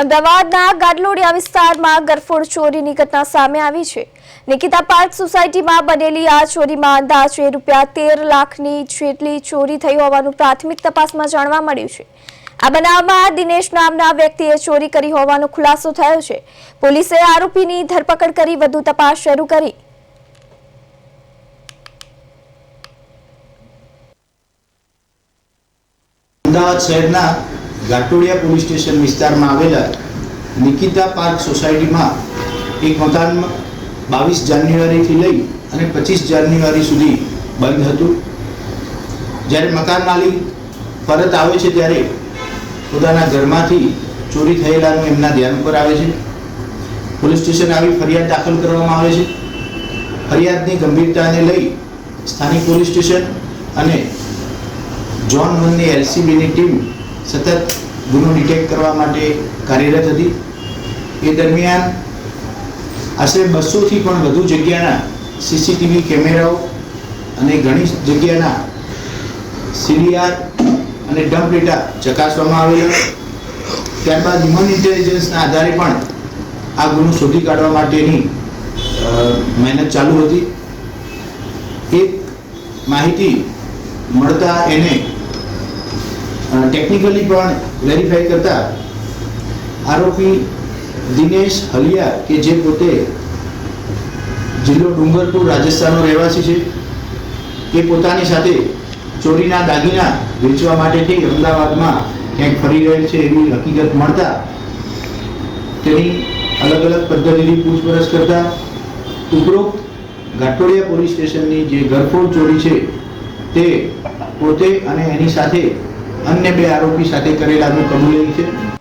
અમદાવાદના ગાડલોડિયા વિસ્તારમાં ગરફોડ ચોરીની ઘટના સામે આવી છે. નિકિતા પાર્ક સોસાયટીમાં બનેલી આ ચોરીમાં અંદાજે રૂપિયા તેર લાખની જેટલી ચોરી થઈ હોવાનું પ્રાથમિક તપાસમાં જાણવા મળ્યું છે. આ બનાવમાં દિનેશ નામના વ્યક્તિએ ચોરી કરી હોવાનો ખુલાસો થયો છે. પોલીસે આરોપીની ધરપકડ કરી વધુ તપાસ શરૂ કરી. અમદાવાદ શહેરના ઘાટોડિયા પોલીસ સ્ટેશન વિસ્તારમાં આવેલા નિકિતા પાર્ક સોસાયટીમાં એક મકાન બાવીસ જાન્યુઆરીથી લઈ અને પચીસ જાન્યુઆરી સુધી બંધ હતું. જ્યારે મકાન માલિક પરત આવે છે ત્યારે પોતાના ઘરમાંથી ચોરી થયેલાનું એમના ધ્યાન પર આવે છે. પોલીસ સ્ટેશન આવી ફરિયાદ દાખલ કરવામાં આવે છે. ફરિયાદની ગંભીરતાને લઈ સ્થાનિક પોલીસ સ્ટેશન અને જોન વનની એલસીબીની ટીમ સતત ગુનો ડિટેક્ટ કરવા માટે કાર્યરત હતી. એ દરમિયાન આશરે બસોથી પણ વધુ જગ્યાના સીસીટીવી કેમેરાઓ અને ઘણી જગ્યાના સીડીઆર અને ડમ્પ ડેટા ચકાસવામાં આવેલા. ત્યારબાદ હ્યુમન ઇન્ટેલિજન્સના આધારે પણ આ ગુનો શોધી કાઢવા માટેની મહેનત ચાલુ હતી. એક માહિતી મળતા એને ટેકનિકલી પણ વેરીફાઈ કરતા આરોપી દિનેશ હલિયા કે જે પોતે જિલ્લો ડુંગરપુર રાજસ્થાનનો રહેવાસી છે તે પોતાની સાથે ચોરીના દાગીના વેચવા માટેથી અમદાવાદમાં ક્યાંક ફરી રહેલ છે એવી હકીકત મળતા તેની અલગ અલગ પદ્ધતિની પૂછપરછ કરતા ઉપરોક્ત ઘાટોડિયા પોલીસ સ્ટેશનની જે ઘરફોડ ચોરી છે, તે પોતે અને એની સાથે અન્ય બે આરોપી સાથે કરેલાનું કબૂલેલી છે.